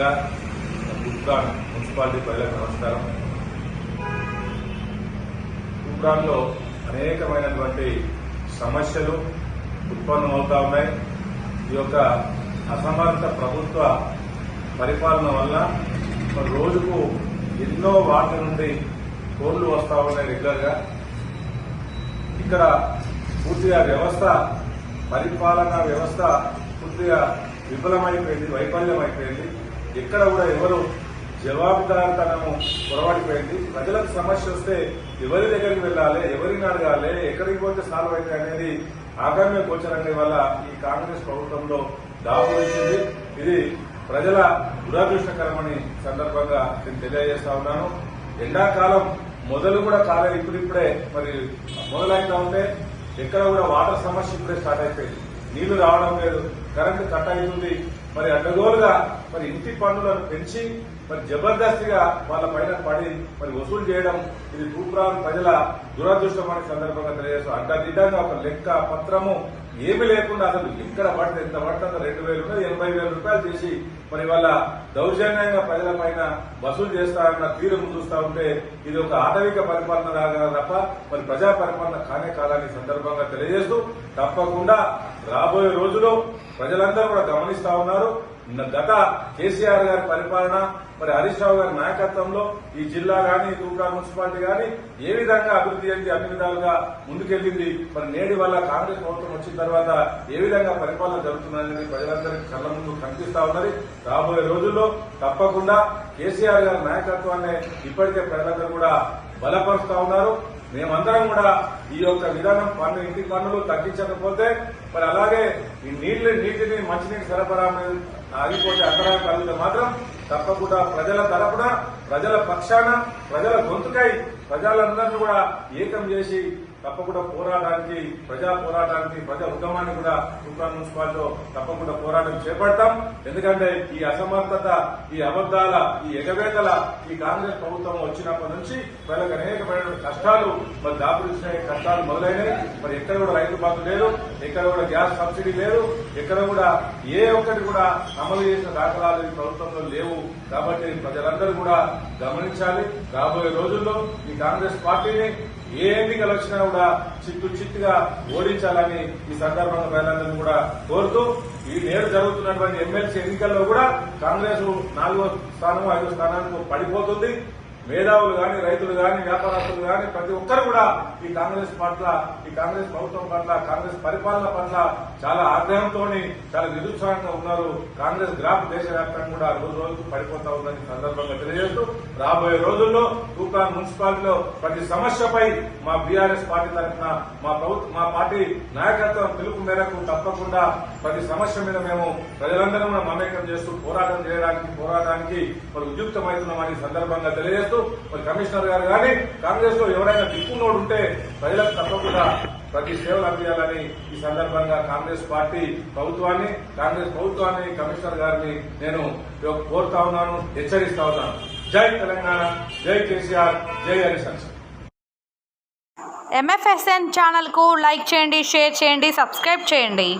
ముఖ్యంగా కుప్రాన్ మున్సిపాలిటీ ప్రజలకు నమస్కారం. కుప్రాన్లో అనేకమైనటువంటి సమస్యలు ఉత్పన్నమవుతా ఉన్నాయి. ఈ యొక్క అసమర్థ ప్రభుత్వ పరిపాలన వల్ల రోజుకు ఎన్నో వార్తల నుండి కోళ్ళు వస్తూ ఉన్నాయి రెగ్యులర్గా ఇక్కడ పూర్తిగా వ్యవస్థ పరిపాలనా వ్యవస్థ పూర్తిగా విఫలమైపోయింది వైఫల్యం అయిపోయింది ఎక్కడ కూడా ఎవరు జవాబుదారితనము పొరబడిపోయింది ప్రజలకు సమస్య వస్తే ఎవరి దగ్గరికి వెళ్ళాలి ఎవరిని అడగాలి ఎక్కడికి పోతే సాల్వ్ అయితే అనేది ఆగామ్య గోచరంగా వల్ల ఈ కాంగ్రెస్ ప్రభుత్వంలో దాపురించింది ఇది ప్రజల దురదృష్టకరమని సందర్భంగా నేను తెలియజేస్తా ఉన్నాను. ఎండాకాలం మొదలు కూడా కాలేదు ఇప్పుడిప్పుడే మరి మొదలైతా ఉంటే ఎక్కడ కూడా వాటర్ సమస్య ఇప్పుడే స్టార్ట్ అయిపోయింది. నీళ్ళు రావడం లేదు కరెంటు కట్ అవుతుంది. మరి అడ్డగోలుగా మరి ఇంటి పన్నులను పెంచి మరి జబర్దస్తిగా వాళ్ళ పైన పడి మరి వసూలు చేయడం ఇది తూప్రాన్ ప్రజల దురదృష్టం అనే సందర్భంగా తెలియజేస్తాం అడ్డదిడ్డంగా ఒక లెక్క పత్రము ఏమి లేకుండా అసలు ఇక్కడ పడితే ఎంత పడుతుందో రెండు వేలు రూపాయలు ఎనభై వేల రూపాయలు చేసి మరి వాళ్ళ దౌర్జన్యంగా ప్రజల పైన వసూలు చేస్తారన్న తీరు చూస్తా ఉంటే ఇది ఒక ఆటవిక పరిపాలన రాగల తప్ప మరి ప్రజా పరిపాలన కానే కాదని సందర్భంగా తెలియజేస్తూ తప్పకుండా రాబోయే రోజుల్లో ప్రజలందరూ కూడా గమనిస్తా ఉన్నారు. గత కేసీఆర్ గారి పరిపాలన మరి హరీష్ రావు గారి నాయకత్వంలో ఈ జిల్లా గాని తూప్రా మున్సిపాలిటీ గాని ఏ విధంగా అభివృద్ధి చెంది అన్ని విధాలుగా ముందుకెళ్ళింది మరి నేడు వల్ల కాంగ్రెస్ ప్రభుత్వం వచ్చిన తర్వాత ఏ విధంగా పరిపాలన జరుగుతుందనేది ప్రజలందరికీ కళ్ళ ముందు కనిపిస్తా ఉన్నది. రాబోయే రోజుల్లో తప్పకుండా కేసీఆర్ గారి నాయకత్వాన్ని ఇప్పటికే ప్రజలందరూ కూడా బలపరుస్తా ఉన్నారు. మేమందరం కూడా ఈ యొక్క విధానం పన్ను ఇంటి పన్నులు తగ్గించకపోతే మరి అలాగే ఈ నీళ్ళు నీటిని మంచినీటి సరఫరా ఆగిపోతే అంతరాయం కలిగితే మాత్రం తప్పకుండా ప్రజల తరపున ప్రజల పక్షాన ప్రజల గొంతుకై ప్రజలందరినీ కూడా ఏకం చేసి తప్పకుండా పోరాటానికి ప్రజా పోరాటానికి ప్రజా ఉద్యమాన్ని కూడా తూప్రాన్ మున్సిపాలిటీలో తప్పకుండా పోరాటం చేపడతాం. ఎందుకంటే ఈ అసమర్థత ఈ అబద్దాల ఈ ఎగవేతల ఈ కాంగ్రెస్ ప్రభుత్వం వచ్చినప్పటి నుంచి ప్రజలకు అనేకమైన కష్టాలు మరి దాపురించిన కష్టాలు మొదలైనవి. మరి ఎక్కడ కూడా రైతు బంధు లేదు ఎక్కడ కూడా గ్యాస్ సబ్సిడీ లేదు ఎక్కడ కూడా ఏ ఒక్కటి కూడా అమలు చేసిన దాఖలాలు ఈ ప్రభుత్వంలో లేవు. కాబట్టి ప్రజలందరూ కూడా గమనించాలి. రాబోయే రోజుల్లో ఈ కాంగ్రెస్ పార్టీని ఏ ఎన్నికలు వచ్చినా కూడా చిత్తు చిత్తుగా ఓడించాలని ఈ సందర్భంగా ప్రజలందరినీ కూడా కోరుతూ ఈ నేడు జరుగుతున్నటువంటి ఎమ్మెల్సీ ఎన్నికల్లో కూడా కాంగ్రెస్ నాలుగో స్థానం ఐదో స్థానానికి పడిపోతుంది. మేధావులు గాని రైతులు గాని వ్యాపారస్తులు గాని ప్రతి ఒక్కరు కూడా ఈ కాంగ్రెస్ పట్ల ఈ కాంగ్రెస్ ప్రభుత్వం పట్ల కాంగ్రెస్ పరిపాలన పట్ల చాలా ఆగ్రహంతో చాలా నిరుత్సాహంగా ఉన్నారు. కాంగ్రెస్ గ్రాఫ్ దేశవ్యాప్తంగా కూడా రోజు రోజుకు పడిపోతా ఉందని సందర్భంగా తెలియజేస్తూ రాబోయే రోజుల్లో తూకాన్ మున్సిపాలిటీలో ప్రతి సమస్యపై మా బీఆర్ఎస్ పార్టీ తరఫున మా ప్రభుత్వం మా పార్టీ నాయకత్వం పిలుపు మేరకు తప్పకుండా ప్రతి సమస్య మీద మేము ప్రజలందరం కూడా మమేకం చేస్తూ పోరాటం చేయడానికి పోరాటానికి మరి ఉద్యుక్తమవుతున్నామని సందర్భంగా తెలియజేస్తూ చేస్తూ మరి కమిషనర్ గారు కానీ కాంగ్రెస్లో ఎవరైనా దిక్కున్నోడు ఉంటే ప్రజలకు తప్పకుండా ప్రతి సేవలు అందించాలని ఈ సందర్భంగా కాంగ్రెస్ పార్టీ ప్రభుత్వాన్ని కాంగ్రెస్ ప్రభుత్వాన్ని కమిషనర్ గారిని నేను కోరుతా ఉన్నాను హెచ్చరిస్తా ఉన్నాను. జై తెలంగాణ జై కేసీఆర్ జై హరిశంకర్. ఎంఎఫ్ఎస్ఎన్ ఛానల్కు లైక్ చేయండి షేర్ చేయండి సబ్స్క్రైబ్ చేయండి.